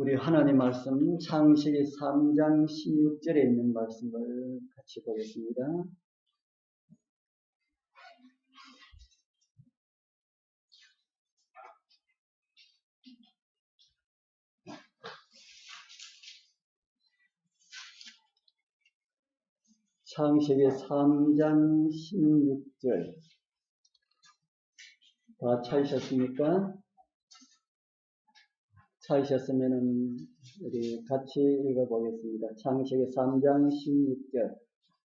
우리 하나님 말씀 창세기 3장 16절에 있는 말씀을 같이 보겠습니다. 창세기 3장 16절 다 찾으셨습니까? 찾으셨으면은 우리 같이 읽어보겠습니다. 창세기 3장 16절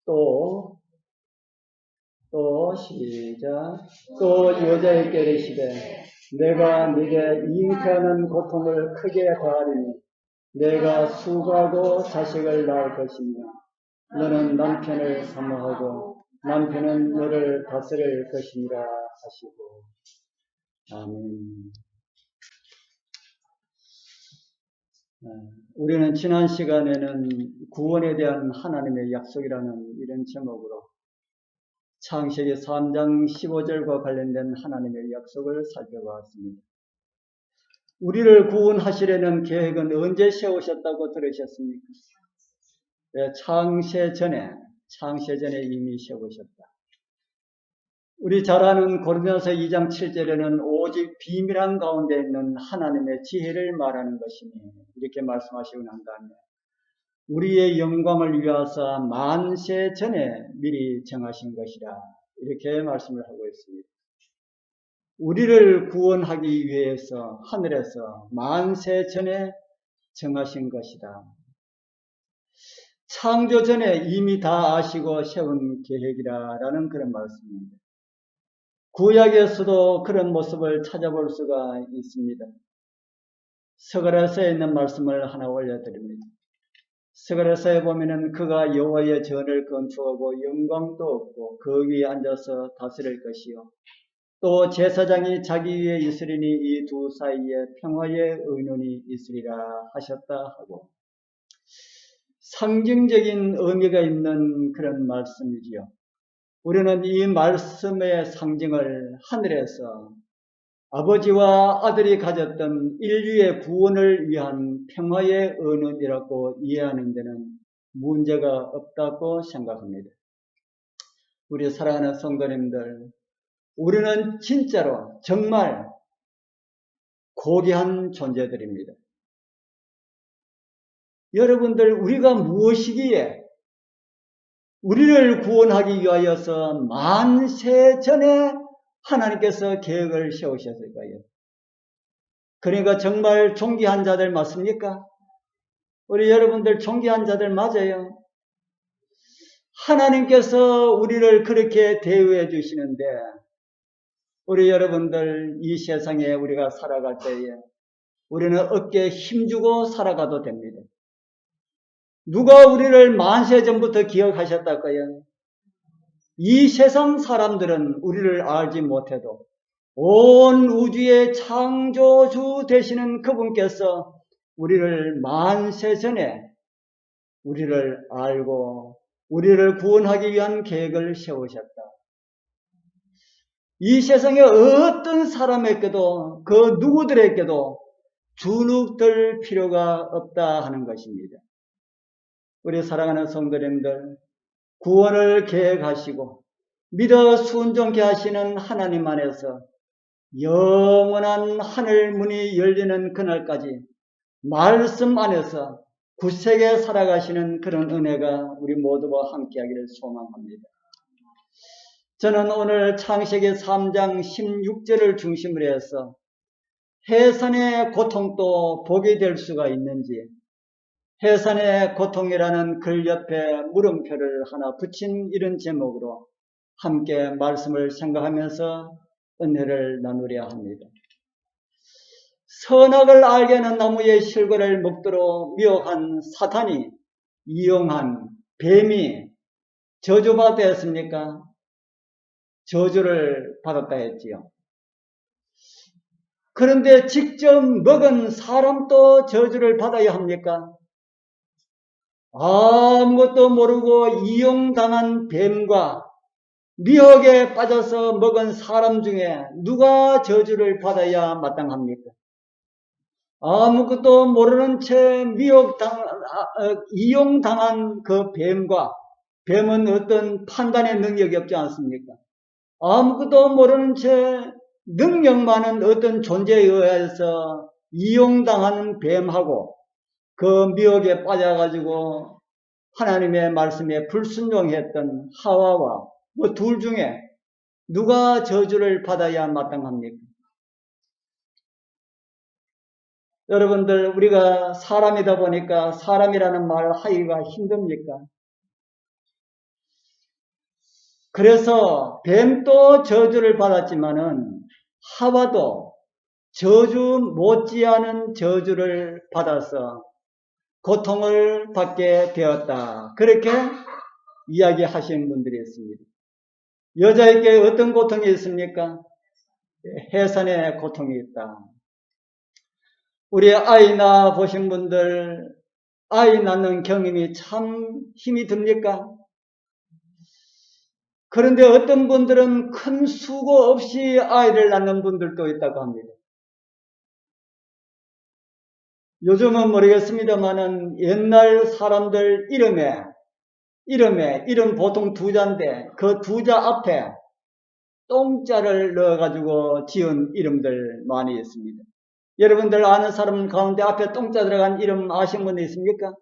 또, 또 시작 또 여자에게 이르시되 내가 네게 잉태하는 고통을 크게 더하리니 내가 수고하고 자식을 낳을 것이며 너는 남편을 사모하고 남편은 너를 다스릴 것이니라 하시고 아멘. 네, 우리는 지난 시간에는 구원에 대한 하나님의 약속이라는 이런 제목으로 창세기 3장 15절과 관련된 하나님의 약속을 살펴보았습니다. 우리를 구원하시려는 계획은 언제 세우셨다고 들으셨습니까? 네, 창세 전에, 창세 전에 이미 세우셨다. 우리 잘 아는 고린도서 2장 7절에는 오직 비밀한 가운데 있는 하나님의 지혜를 말하는 것이니 이렇게 말씀하시고 난 다음에 우리의 영광을 위하사 만세 전에 미리 정하신 것이라 이렇게 말씀을 하고 있습니다. 우리를 구원하기 위해서 하늘에서 만세 전에 정하신 것이다. 창조 전에 이미 다 아시고 세운 계획이라라는 그런 말씀입니다. 구약에서도 그런 모습을 찾아볼 수가 있습니다. 서가라서에 있는 말씀을 하나 올려드립니다. 서가라서에 보면은 그가 여호와의 전을 건축하고 영광도 없고 그 위에 앉아서 다스릴 것이요. 또 제사장이 자기 위에 있으리니 이 두 사이에 평화의 의논이 있으리라 하셨다 하고 상징적인 의미가 있는 그런 말씀이지요. 우리는 이 말씀의 상징을 하늘에서 아버지와 아들이 가졌던 인류의 구원을 위한 평화의 은원이라고 이해하는 데는 문제가 없다고 생각합니다. 우리 사랑하는 성도님들, 우리는 진짜로 정말 고귀한 존재들입니다. 여러분들, 우리가 무엇이기에 우리를 구원하기 위하여서 만세 전에 하나님께서 계획을 세우셨을까요? 그러니까 정말 존귀한 자들 맞습니까? 우리 여러분들 존귀한 자들 맞아요. 하나님께서 우리를 그렇게 대우해 주시는데 우리 여러분들 이 세상에 우리가 살아갈 때에 우리는 어깨에 힘주고 살아가도 됩니다. 누가 우리를 만세 전부터 기억하셨다까요? 이 세상 사람들은 우리를 알지 못해도 온 우주의 창조주 되시는 그분께서 우리를 만세 전에 우리를 알고 우리를 구원하기 위한 계획을 세우셨다. 이 세상에 어떤 사람에게도 그 누구들에게도 주눅들 필요가 없다 하는 것입니다. 우리 사랑하는 성도님들, 구원을 계획하시고 믿어 순종케 하시는 하나님 안에서 영원한 하늘 문이 열리는 그날까지 말씀 안에서 굳세게 살아가시는 그런 은혜가 우리 모두와 함께하기를 소망합니다. 저는 오늘 창세기 3장 16절을 중심으로 해서 해산의 고통도 보게 될 수가 있는지 해산의 고통이라는 글 옆에 물음표를 하나 붙인 이런 제목으로 함께 말씀을 생각하면서 은혜를 나누려 합니다. 선악을 알게 하는 나무의 실과를 먹도록 미혹한 사탄이 이용한 뱀이 저주받았습니까? 저주를 받았다 했지요. 그런데 직접 먹은 사람도 저주를 받아야 합니까? 아무것도 모르고 이용당한 뱀과 미혹에 빠져서 먹은 사람 중에 누가 저주를 받아야 마땅합니까? 아무것도 모르는 채 미혹당, 아, 어, 이용당한 그 뱀과 뱀은 어떤 판단의 능력이 없지 않습니까? 아무것도 모르는 채 능력 많은 어떤 존재에 의해서 이용당하는 뱀하고 그 미혹에 빠져가지고 하나님의 말씀에 불순종했던 하와와 뭐 둘 중에 누가 저주를 받아야 마땅합니까? 여러분들 우리가 사람이다 보니까 사람이라는 말 하기가 힘듭니까? 그래서 뱀도 저주를 받았지만은 하와도 저주 못지않은 저주를 받아서 고통을 받게 되었다. 그렇게 이야기하시는 분들이 있습니다. 여자에게 어떤 고통이 있습니까? 해산의 고통이 있다. 우리 아이 낳아 보신 분들, 아이 낳는 경험이 참 힘이 듭니까? 그런데 어떤 분들은 큰 수고 없이 아이를 낳는 분들도 있다고 합니다. 요즘은 모르겠습니다만은 옛날 사람들 이름에 이름에 이름 보통 두 자인데 그 두 자 앞에 똥자를 넣어가지고 지은 이름들 많이 있습니다. 여러분들 아는 사람 가운데 앞에 똥자 들어간 이름 아신 분 있습니까?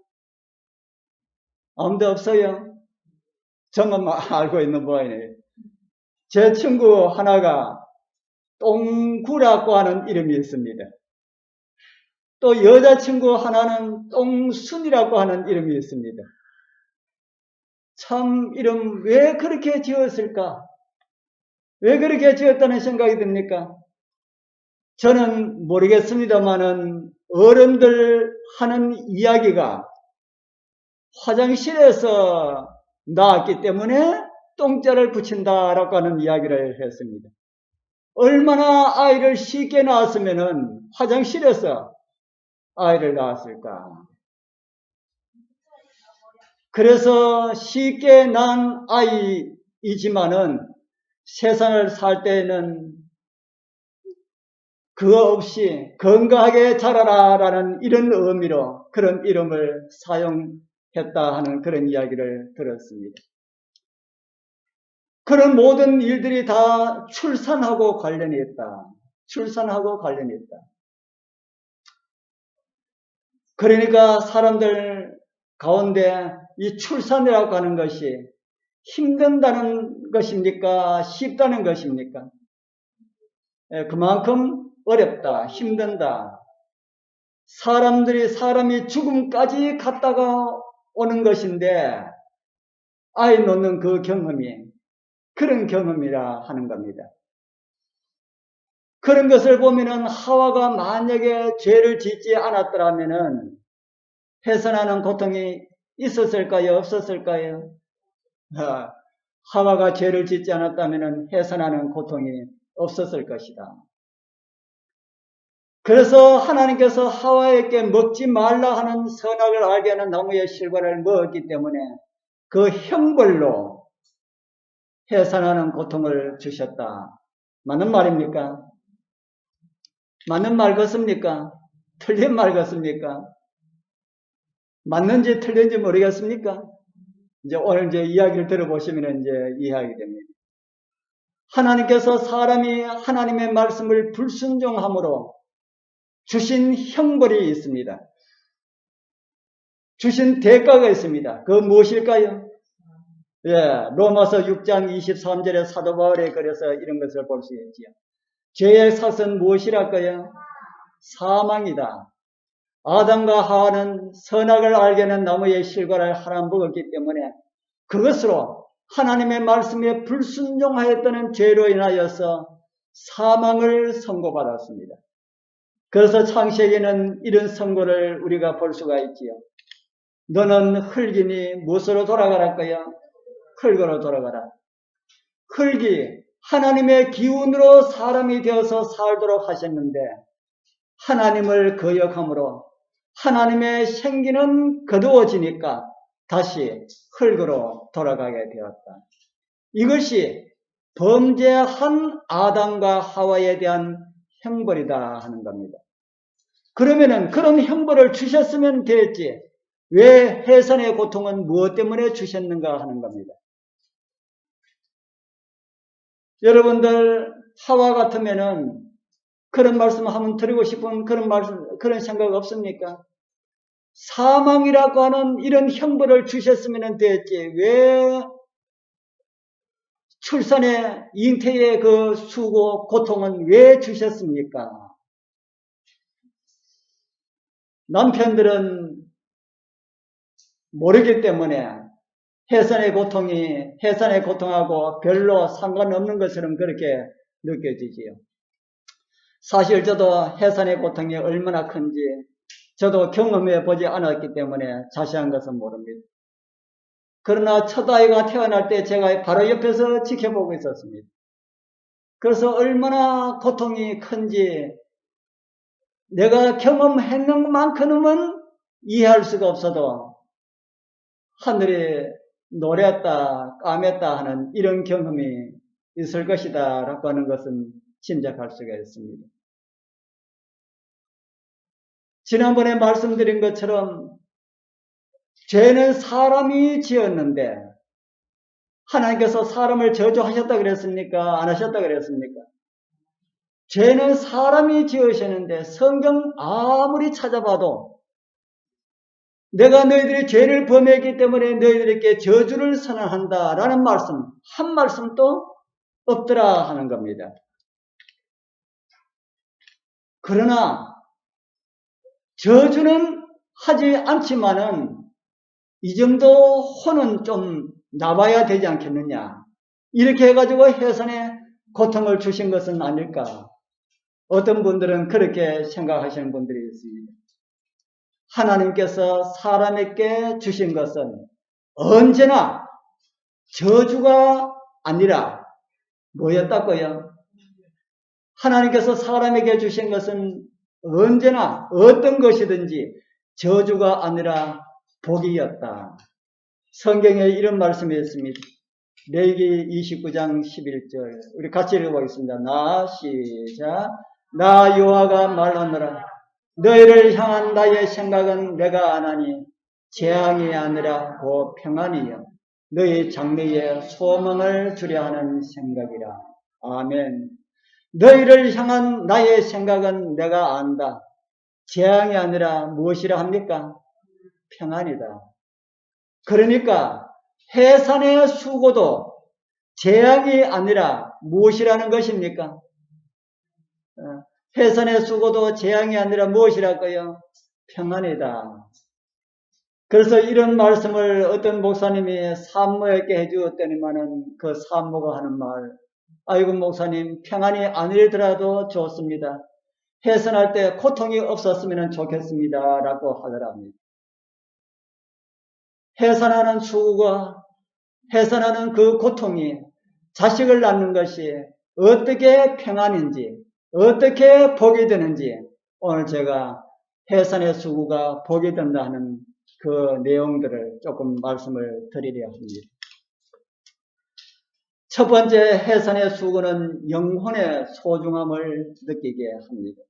아무도 없어요. 저만 알고 있는 모양이에요. 제 친구 하나가 똥구라고 하는 이름이 있습니다. 또 여자친구 하나는 똥순이라고 하는 이름이 있습니다. 참 이름 왜 그렇게 지었을까? 왜 그렇게 지었다는 생각이 듭니까? 저는 모르겠습니다만은 어른들 하는 이야기가 화장실에서 나왔기 때문에 똥자를 붙인다라고 하는 이야기를 했습니다. 얼마나 아이를 쉽게 낳았으면은 화장실에서 아이를 낳았을까? 그래서 쉽게 난 아이이지만은 세상을 살 때에는 그거 없이 건강하게 자라라라는 이런 의미로 그런 이름을 사용했다 하는 그런 이야기를 들었습니다. 그런 모든 일들이 다 출산하고 관련이 있다. 출산하고 관련이 있다. 그러니까 사람들 가운데 이 출산이라고 하는 것이 힘든다는 것입니까? 쉽다는 것입니까? 예, 그만큼 어렵다, 힘든다. 사람들이 사람이 죽음까지 갔다가 오는 것인데 아이 놓는 그 경험이 그런 경험이라 하는 겁니다. 그런 것을 보면은 하와가 만약에 죄를 짓지 않았더라면은 해산하는 고통이 있었을까요? 없었을까요? 아, 하와가 죄를 짓지 않았다면 해산하는 고통이 없었을 것이다. 그래서 하나님께서 하와에게 먹지 말라 하는 선악을 알게 하는 나무의 실과를 먹었기 때문에 그 형벌로 해산하는 고통을 주셨다. 맞는 말입니까? 맞는 말 같습니까? 틀린 말 같습니까? 맞는지 틀린지 모르겠습니까? 이제 오늘 이제 이야기를 들어보시면 이제 이해하게 됩니다. 하나님께서 사람이 하나님의 말씀을 불순종함으로 주신 형벌이 있습니다. 주신 대가가 있습니다. 그 무엇일까요? 예, 로마서 6장 23절에 사도 바울에 그래서 이런 것을 볼 수 있지요. 죄의 삭은 무엇이랄까요? 사망이다. 아담과 하와는 선악을 알게 는 나무의 실과를 하나 먹었기 때문에 그것으로 하나님의 말씀에 불순종하였다는 죄로 인하여서 사망을 선고받았습니다. 그래서 창세기에는 이런 선고를 우리가 볼 수가 있지요. 너는 흙이니 무엇으로 돌아가라 거야? 흙으로 돌아가라. 흙이 하나님의 기운으로 사람이 되어서 살도록 하셨는데 하나님을 거역함으로 하나님의 생기는 거두어지니까 다시 흙으로 돌아가게 되었다. 이것이 범죄한 아담과 하와에 대한 형벌이다 하는 겁니다. 그러면은 그런 형벌을 주셨으면 되었지. 왜 해산의 고통은 무엇 때문에 주셨는가 하는 겁니다. 여러분들 하와 같으면은 그런 말씀 한번 드리고 싶은 그런 말씀 그런 생각 없습니까? 사망이라고 하는 이런 형벌을 주셨으면 되었지. 왜 출산의 잉태의 그 수고 고통은 왜 주셨습니까? 남편들은 모르기 때문에 해산의 고통이 해산의 고통하고 별로 상관없는 것처럼 그렇게 느껴지지요. 사실 저도 해산의 고통이 얼마나 큰지 저도 경험해 보지 않았기 때문에 자세한 것은 모릅니다. 그러나 첫 아이가 태어날 때 제가 바로 옆에서 지켜보고 있었습니다. 그래서 얼마나 고통이 큰지 내가 경험했는 만큼은 이해할 수가 없어도 하늘이 노랬다, 까맸다 하는 이런 경험이 있을 것이다 라고 하는 것은 짐작할 수가 있습니다. 지난번에 말씀드린 것처럼 죄는 사람이 지었는데 하나님께서 사람을 저주하셨다 그랬습니까? 안 하셨다 그랬습니까? 죄는 사람이 지으셨는데 성경 아무리 찾아봐도 내가 너희들이 죄를 범했기 때문에 너희들에게 저주를 선언한다 라는 말씀 한 말씀도 없더라 하는 겁니다. 그러나 저주는 하지 않지만은 이 정도 혼은 좀 나봐야 되지 않겠느냐. 이렇게 해가지고 해산에 고통을 주신 것은 아닐까. 어떤 분들은 그렇게 생각하시는 분들이 있습니다. 하나님께서 사람에게 주신 것은 언제나 저주가 아니라 뭐였다고요? 하나님께서 사람에게 주신 것은 언제나 어떤 것이든지 저주가 아니라 복이었다. 성경에 이런 말씀이 있습니다. 레기 29장 11절 우리 같이 읽어보겠습니다. 나 시작 나 여호와가 말하노라 너희를 향한 나의 생각은 내가 아나니 재앙이 아니라 곧 평안이여 너희 장래에 소망을 주려 하는 생각이라. 아멘. 너희를 향한 나의 생각은 내가 안다. 재앙이 아니라 무엇이라 합니까? 평안이다. 그러니까 해산의 수고도 재앙이 아니라 무엇이라는 것입니까? 어, 해산의 수고도 재앙이 아니라 무엇이랄까요? 평안이다. 그래서 이런 말씀을 어떤 목사님이 산모에게 해주었더니만은 그 산모가 하는 말, 아이고 목사님 평안이 아니더라도 좋습니다. 해산할 때 고통이 없었으면 좋겠습니다. 라고 하더랍니다. 해산하는 수고가 해산하는 그 고통이 자식을 낳는 것이 어떻게 평안인지 어떻게 복이 되는지 오늘 제가 해산의 수고가 복이 된다 하는 그 내용들을 조금 말씀을 드리려 합니다. 첫 번째 해산의 수고는 영혼의 소중함을 느끼게 합니다.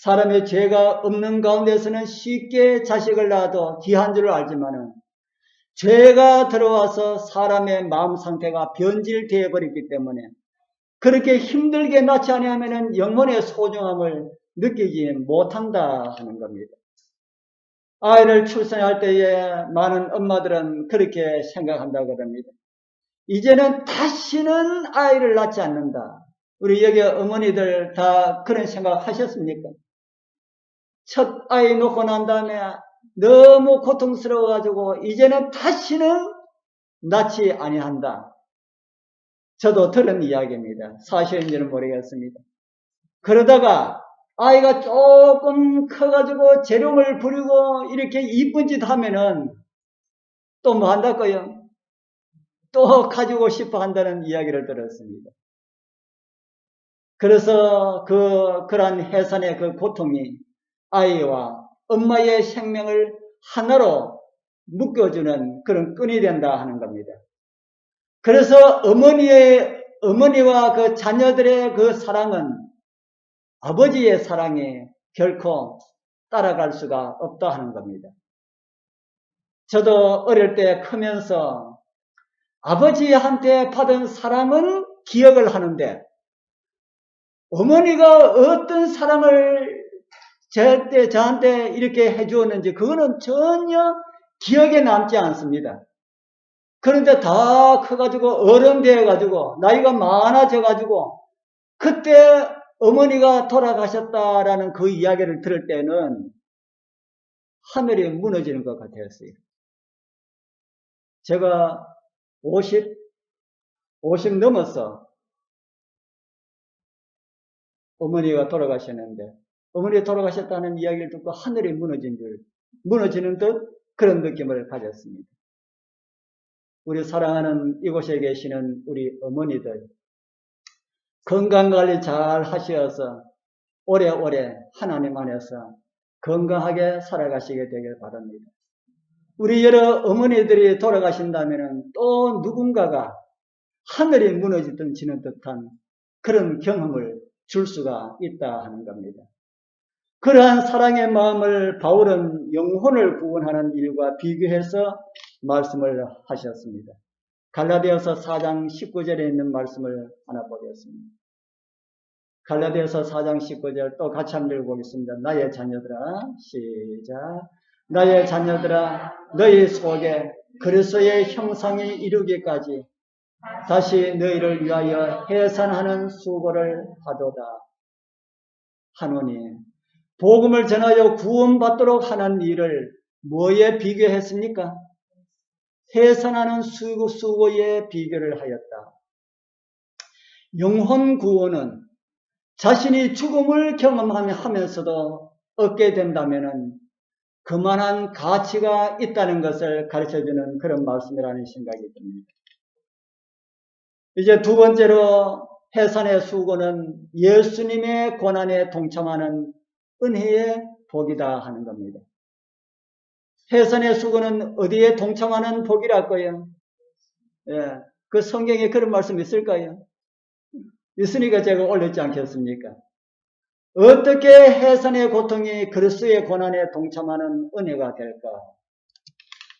사람의 죄가 없는 가운데서는 쉽게 자식을 낳아도 귀한 줄 알지만은 죄가 들어와서 사람의 마음 상태가 변질되어 버리기 때문에 그렇게 힘들게 낳지 아니하면은 영혼의 소중함을 느끼지 못한다 하는 겁니다. 아이를 출산할 때에 많은 엄마들은 그렇게 생각한다고 합니다. 이제는 다시는 아이를 낳지 않는다. 우리 여기 어머니들 다 그런 생각 하셨습니까? 첫 아이 놓고 난 다음에 너무 고통스러워가지고 이제는 다시는 낳지 아니한다. 저도 들은 이야기입니다. 사실인지는 모르겠습니다. 그러다가 아이가 조금 커가지고 재롱을 부리고 이렇게 이쁜 짓 하면은 또 뭐 한다고요? 또 가지고 싶어 한다는 이야기를 들었습니다. 그래서 그, 그러한 해산의 그 고통이 아이와 엄마의 생명을 하나로 묶어주는 그런 끈이 된다 하는 겁니다. 그래서 어머니의, 어머니와 그 자녀들의 그 사랑은 아버지의 사랑에 결코 따라갈 수가 없다 하는 겁니다. 저도 어릴 때 크면서 아버지한테 받은 사랑은 기억을 하는데 어머니가 어떤 사랑을 저때 저한테 이렇게 해주었는지 그거는 전혀 기억에 남지 않습니다. 그런데 다 커가지고 어른 되어가지고 나이가 많아져가지고 그때 어머니가 돌아가셨다라는 그 이야기를 들을 때는 하늘이 무너지는 것 같았어요. 제가 50, 50 넘어서 어머니가 돌아가셨는데 어머니가 돌아가셨다는 이야기를 듣고 하늘이 무너진 줄, 무너지는 듯 그런 느낌을 가졌습니다. 우리 사랑하는 이곳에 계시는 우리 어머니들 건강관리 잘 하셔서 오래오래 하나님 안에서 건강하게 살아가시게 되길 바랍니다. 우리 여러 어머니들이 돌아가신다면 또 누군가가 하늘이 무너지던 지는 듯한 그런 경험을 줄 수가 있다 하는 겁니다. 그러한 사랑의 마음을 바울은 영혼을 구원하는 일과 비교해서 말씀을 하셨습니다. 갈라디아서 4장 19절에 있는 말씀을 하나 보겠습니다. 갈라디아서 4장 19절 또 같이 한번 읽어보겠습니다. 나의 자녀들아 시작 나의 자녀들아 너희 속에 그리스도의 형상이 이루기까지 다시 너희를 위하여 해산하는 수고를 하도다 하노니 복음을 전하여 구원받도록 하는 일을 뭐에 비교했습니까? 해산하는 수고, 수고에 비교를 하였다. 영혼 구원은 자신이 죽음을 경험하면서도 얻게 된다면 그만한 가치가 있다는 것을 가르쳐주는 그런 말씀이라는 생각이 듭니다. 이제 두 번째로 해산의 수고는 예수님의 고난에 동참하는 은혜의 복이다 하는 겁니다. 해산의 수고는 어디에 동참하는 복이랄까요? 예, 그 성경에 그런 말씀 있을까요? 있으니까 제가 올렸지 않겠습니까? 어떻게 해산의 고통이 그리스도의 고난에 동참하는 은혜가 될까?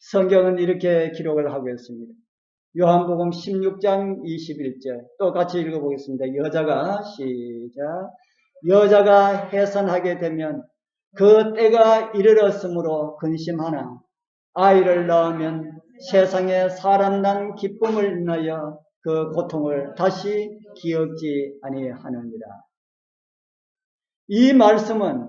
성경은 이렇게 기록을 하고 있습니다. 요한복음 16장 21절 또 같이 읽어보겠습니다. 여자가 시작 여자가 해산하게 되면 그 때가 이르렀으므로 근심하나 아이를 낳으면 세상에 사람 난 기쁨을 인하여 그 고통을 다시 기억지 아니하느니라. 이 말씀은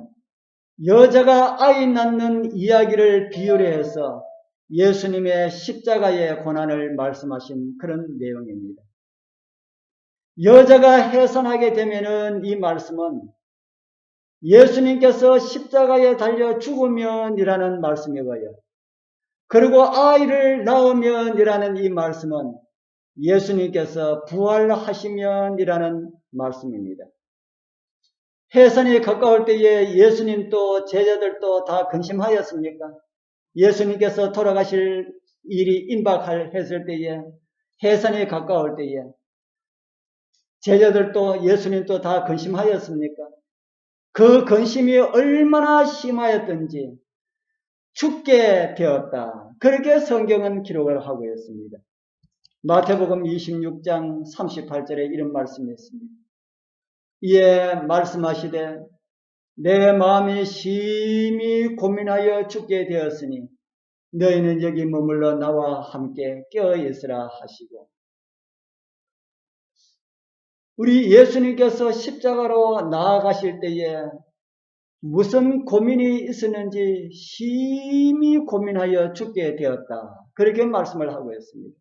여자가 아이 낳는 이야기를 비유로 해서 예수님의 십자가의 고난을 말씀하신 그런 내용입니다. 여자가 해산하게 되면은 이 말씀은 예수님께서 십자가에 달려 죽으면이라는 말씀이고요. 그리고 아이를 낳으면이라는 이 말씀은 예수님께서 부활하시면이라는 말씀입니다. 해산이 가까울 때에 예수님도 제자들도 다 근심하였습니까? 예수님께서 돌아가실 일이 임박할 했을 때에 해산이 가까울 때에 제자들도 예수님도 다 근심하였습니까? 그 근심이 얼마나 심하였던지 죽게 되었다. 그렇게 성경은 기록을 하고 있습니다. 마태복음 26장 38절에 이런 말씀이 있습니다. 이에 말씀하시되 내 마음이 심히 고민하여 죽게 되었으니 너희는 여기 머물러 나와 함께 깨어 있으라 하시고 우리 예수님께서 십자가로 나아가실 때에 무슨 고민이 있었는지 심히 고민하여 죽게 되었다. 그렇게 말씀을 하고 있습니다.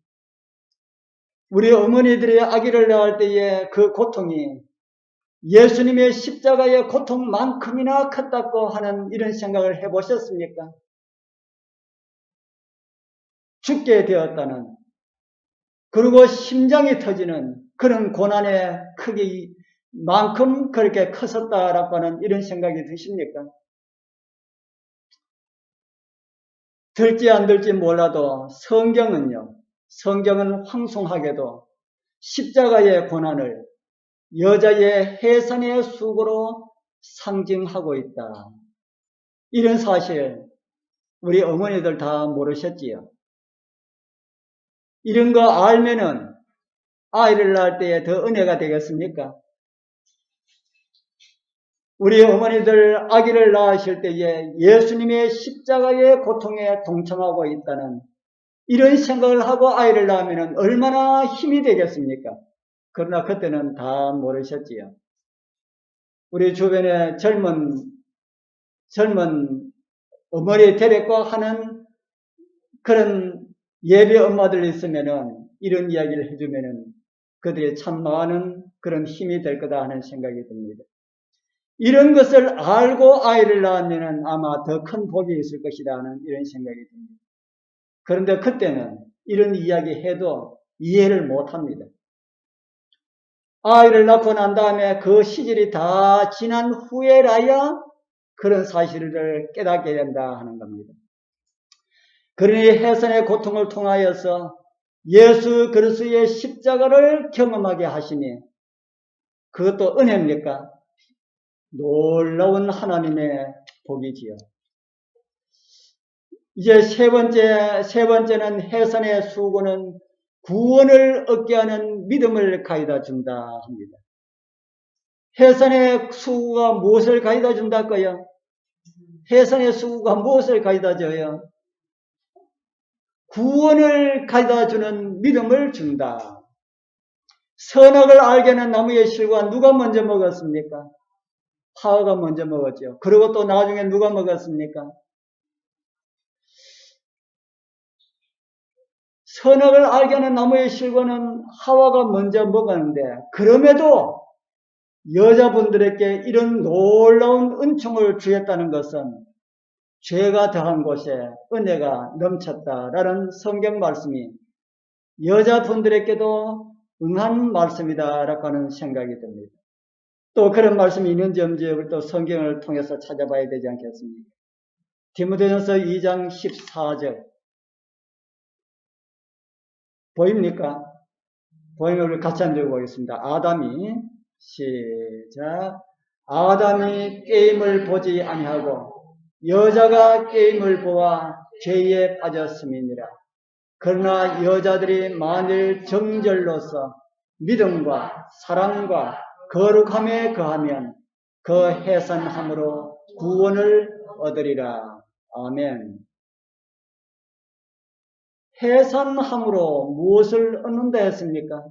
우리 어머니들이 아기를 낳을 때에 그 고통이 예수님의 십자가의 고통만큼이나 컸다고 하는 이런 생각을 해보셨습니까? 죽게 되었다는 그리고 심장이 터지는 그런 고난의 크기만큼 그렇게 컸었다라고 하는 이런 생각이 드십니까? 들지 안 들지 몰라도 성경은요, 성경은 황송하게도 십자가의 고난을 여자의 해산의 수고로 상징하고 있다. 이런 사실 우리 어머니들 다 모르셨지요. 이런 거 알면은 아이를 낳을 때에 더 은혜가 되겠습니까? 우리 어머니들 아기를 낳으실 때에 예수님의 십자가의 고통에 동참하고 있다는 이런 생각을 하고 아이를 낳으면 얼마나 힘이 되겠습니까? 그러나 그때는 다 모르셨지요. 우리 주변에 젊은, 젊은 어머니 데리고 하는 그런 예배 엄마들 있으면은 이런 이야기를 해주면은 그들이 참 많은 그런 힘이 될 거다 하는 생각이 듭니다. 이런 것을 알고 아이를 낳으면 아마 더 큰 복이 있을 것이다 하는 이런 생각이 듭니다. 그런데 그때는 이런 이야기 해도 이해를 못 합니다. 아이를 낳고 난 다음에 그 시절이 다 지난 후에라야 그런 사실을 깨닫게 된다 하는 겁니다. 그러니 해선의 고통을 통하여서 예수 그리스도의 십자가를 경험하게 하시니 그것도 은혜입니까? 놀라운 하나님의 복이지요. 이제 세 번째, 세 번째는 해선의 수고는 구원을 얻게 하는 믿음을 가져다 준다 합니다. 해선의 수고가 무엇을 가져다 준다고요? 해선의 수고가 무엇을 가져다 줘요? 구원을 가져다 주는 믿음을 준다. 선악을 알게 하는 나무의 실과 누가 먼저 먹었습니까? 하와가 먼저 먹었죠. 그리고 또 나중에 누가 먹었습니까? 선악을 알게 하는 나무의 실과는 하와가 먼저 먹었는데 그럼에도 여자분들에게 이런 놀라운 은총을 주었다는 것은 죄가 더한 곳에 은혜가 넘쳤다라는 성경 말씀이 여자분들에게도 응한 말씀이다라고 하는 생각이 듭니다. 또 그런 말씀이 있는지 없는지 또 성경을 통해서 찾아봐야 되지 않겠습니까? 디모데전서 2장 14절 보입니까? 보이면 우리 같이 한번 읽어보겠습니다. 아담이 시작 아담이 게임을 보지 아니하고 여자가 게임을 보아 죄에 빠졌음이니라. 그러나 여자들이 만일 정절로서 믿음과 사랑과 거룩함에 거하면 그 해산함으로 구원을 얻으리라. 아멘. 해산함으로 무엇을 얻는다 했습니까?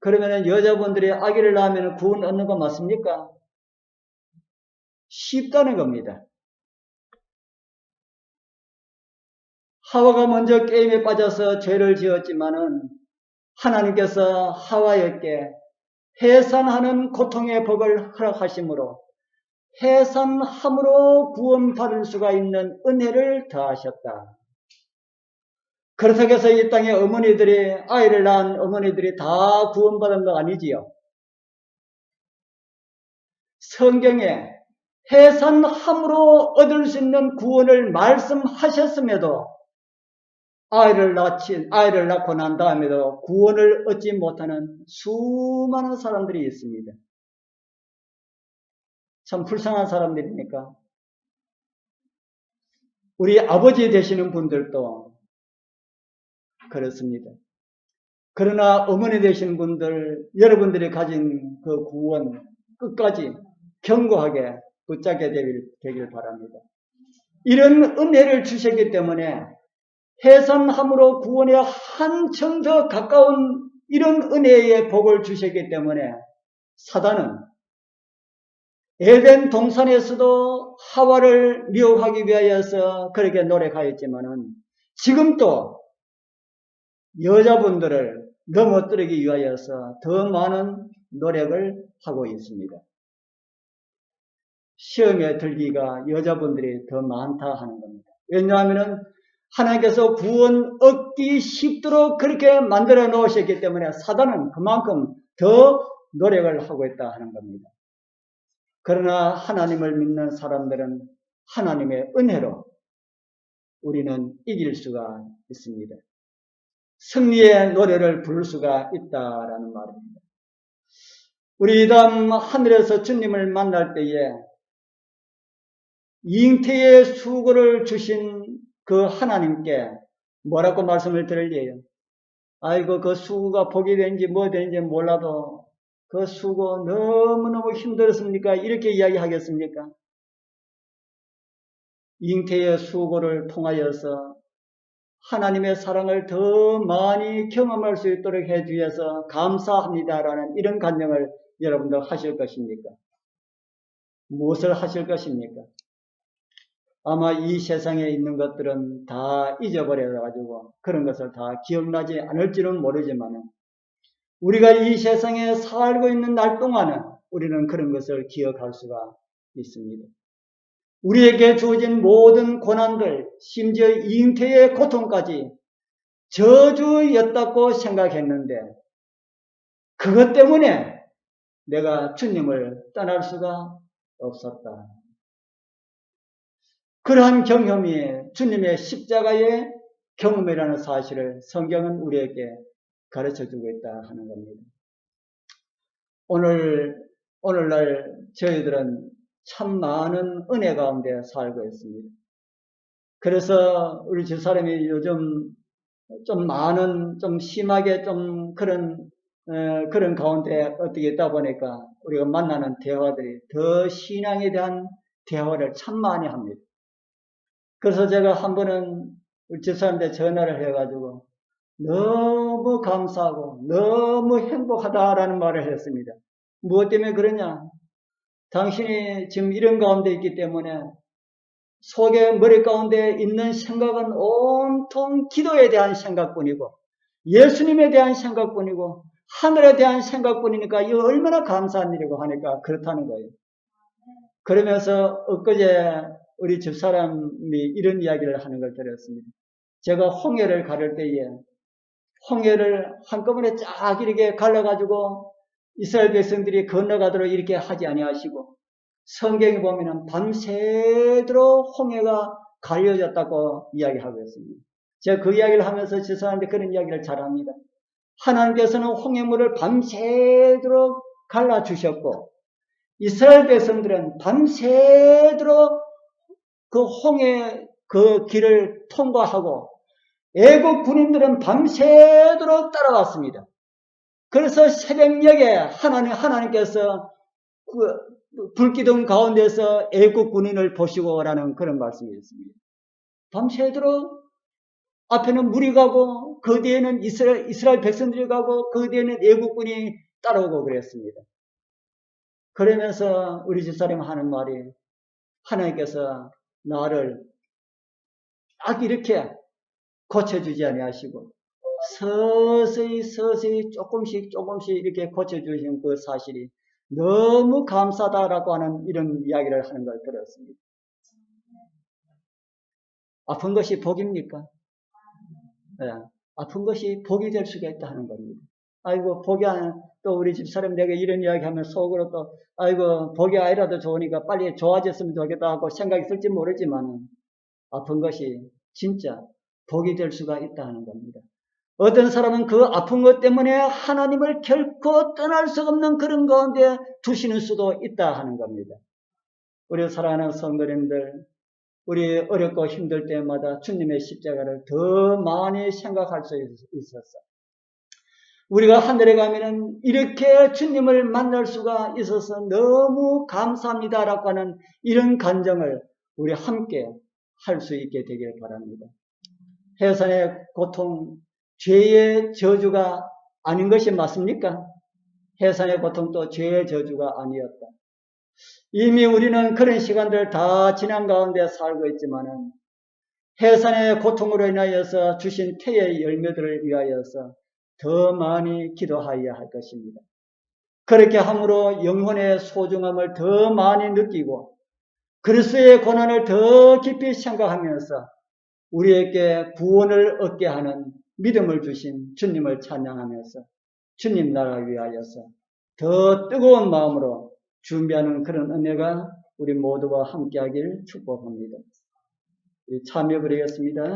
그러면 여자분들이 아기를 낳으면 구원 얻는 거 맞습니까? 쉽다는 겁니다. 하와가 먼저 게임에 빠져서 죄를 지었지만은 하나님께서 하와에게 해산하는 고통의 법을 허락하심으로 해산함으로 구원받을 수가 있는 은혜를 더하셨다. 그렇다고 해서 이 땅에 어머니들이 아이를 낳은 어머니들이 다 구원받은 거 아니지요. 성경에 해산함으로 얻을 수 있는 구원을 말씀하셨음에도 아이를 낳친 아이를 낳고 난 다음에도 구원을 얻지 못하는 수많은 사람들이 있습니다. 참 불쌍한 사람들이니까 우리 아버지 되시는 분들도 그렇습니다. 그러나 어머니 되시는 분들 여러분들이 가진 그 구원 끝까지 견고하게 붙잡게 되길, 되길 바랍니다. 이런 은혜를 주셨기 때문에 해산함으로 구원에 한층 더 가까운 이런 은혜의 복을 주셨기 때문에 사단은 에덴 동산에서도 하와를 미혹하기 위하여서 그렇게 노력하였지만은 지금도 여자분들을 넘어뜨리기 위하여서 더 많은 노력을 하고 있습니다. 시험에 들기가 여자분들이 더 많다 하는 겁니다. 왜냐하면 하나님께서 구원 얻기 쉽도록 그렇게 만들어 놓으셨기 때문에 사단은 그만큼 더 노력을 하고 있다 하는 겁니다. 그러나 하나님을 믿는 사람들은 하나님의 은혜로 우리는 이길 수가 있습니다. 승리의 노래를 부를 수가 있다라는 말입니다. 우리 다음 하늘에서 주님을 만날 때에 잉태의 수고를 주신 그 하나님께 뭐라고 말씀을 드릴래요? 아이고 그 수고가 복이 되는지 뭐 되는지 몰라도 그 수고 너무너무 힘들었습니까? 이렇게 이야기하겠습니까? 잉태의 수고를 통하여서 하나님의 사랑을 더 많이 경험할 수 있도록 해주셔서 감사합니다라는 이런 간증을 여러분들 하실 것입니까? 무엇을 하실 것입니까? 아마 이 세상에 있는 것들은 다 잊어버려가지고 그런 것을 다 기억나지 않을지는 모르지만 우리가 이 세상에 살고 있는 날 동안은 우리는 그런 것을 기억할 수가 있습니다. 우리에게 주어진 모든 고난들, 심지어 잉태의 고통까지 저주였다고 생각했는데 그것 때문에 내가 주님을 떠날 수가 없었다. 그러한 경험이 주님의 십자가의 경험이라는 사실을 성경은 우리에게 가르쳐 주고 있다 하는 겁니다. 오늘, 오늘날 저희들은 참 많은 은혜 가운데 살고 있습니다. 그래서 우리 집 사람이 요즘 좀 많은, 좀 심하게 좀 그런, 어, 그런 가운데 어떻게 있다 보니까 우리가 만나는 대화들이 더 신앙에 대한 대화를 참 많이 합니다. 그래서 제가 한 번은 우리 집사람한테 전화를 해가지고 너무 감사하고 너무 행복하다라는 말을 했습니다. 무엇 때문에 그러냐? 당신이 지금 이런 가운데 있기 때문에 속에 머리 가운데 있는 생각은 온통 기도에 대한 생각뿐이고 예수님에 대한 생각뿐이고 하늘에 대한 생각뿐이니까 이 얼마나 감사한 일이고 하니까 그렇다는 거예요. 그러면서 엊그제 우리 집사람이 이런 이야기를 하는 걸 들었습니다. 제가 홍해를 가를 때에 홍해를 한꺼번에 쫙 이렇게 갈라가지고 이스라엘 백성들이 건너가도록 이렇게 하지 아니하시고 성경에 보면은 밤새도록 홍해가 갈려졌다고 이야기하고 있습니다. 제가 그 이야기를 하면서 지사한테 그런 이야기를 잘합니다. 하나님께서는 홍해물을 밤새도록 갈라주셨고 이스라엘 백성들은 밤새도록 그 홍해 그 길을 통과하고 애국 군인들은 밤새도록 따라왔습니다. 그래서 새벽녘에 하나님, 하나님께서 그 불기둥 가운데서 애국 군인을 보시고 오라는 그런 말씀이 있습니다. 밤새도록 앞에는 물이 가고 그 뒤에는 이스라엘, 이스라엘 백성들이 가고 그 뒤에는 애국군이 따라오고 그랬습니다. 그러면서 우리 집사람 하는 말이 하나님께서 나를 딱 이렇게 고쳐주지 아니하시고 서서히 서서히 조금씩 조금씩 이렇게 고쳐주신 그 사실이 너무 감사다라고 하는 이런 이야기를 하는 걸 들었습니다. 아픈 것이 복입니까? 네, 아픈 것이 복이 될 수가 있다 하는 겁니다. 아이고 복이 안, 또 우리 집사람 내가 이런 이야기 하면 속으로 또 아이고 복이 아니라도 좋으니까 빨리 좋아졌으면 좋겠다 하고 생각이 있을지 모르지만 아픈 것이 진짜 복이 될 수가 있다 하는 겁니다. 어떤 사람은 그 아픈 것 때문에 하나님을 결코 떠날 수 없는 그런 가운데 두시는 수도 있다 하는 겁니다. 우리 사랑하는 성도님들, 우리 어렵고 힘들 때마다 주님의 십자가를 더 많이 생각할 수 있었어. 우리가 하늘에 가면은 이렇게 주님을 만날 수가 있어서 너무 감사합니다라고 하는 이런 감정을 우리 함께 할 수 있게 되길 바랍니다. 해산의 고통, 죄의 저주가 아닌 것이 맞습니까? 해산의 고통도 죄의 저주가 아니었다. 이미 우리는 그런 시간들 다 지난 가운데 살고 있지만은 해산의 고통으로 인하여서 주신 태의 열매들을 위하여서 더 많이 기도하여야 할 것입니다. 그렇게 함으로 영혼의 소중함을 더 많이 느끼고 그리스의 고난을 더 깊이 생각하면서 우리에게 구원을 얻게 하는 믿음을 주신 주님을 찬양하면서 주님 나라 위하여서 더 뜨거운 마음으로 준비하는 그런 은혜가 우리 모두와 함께하길 축복합니다. 참여 드리겠습니다.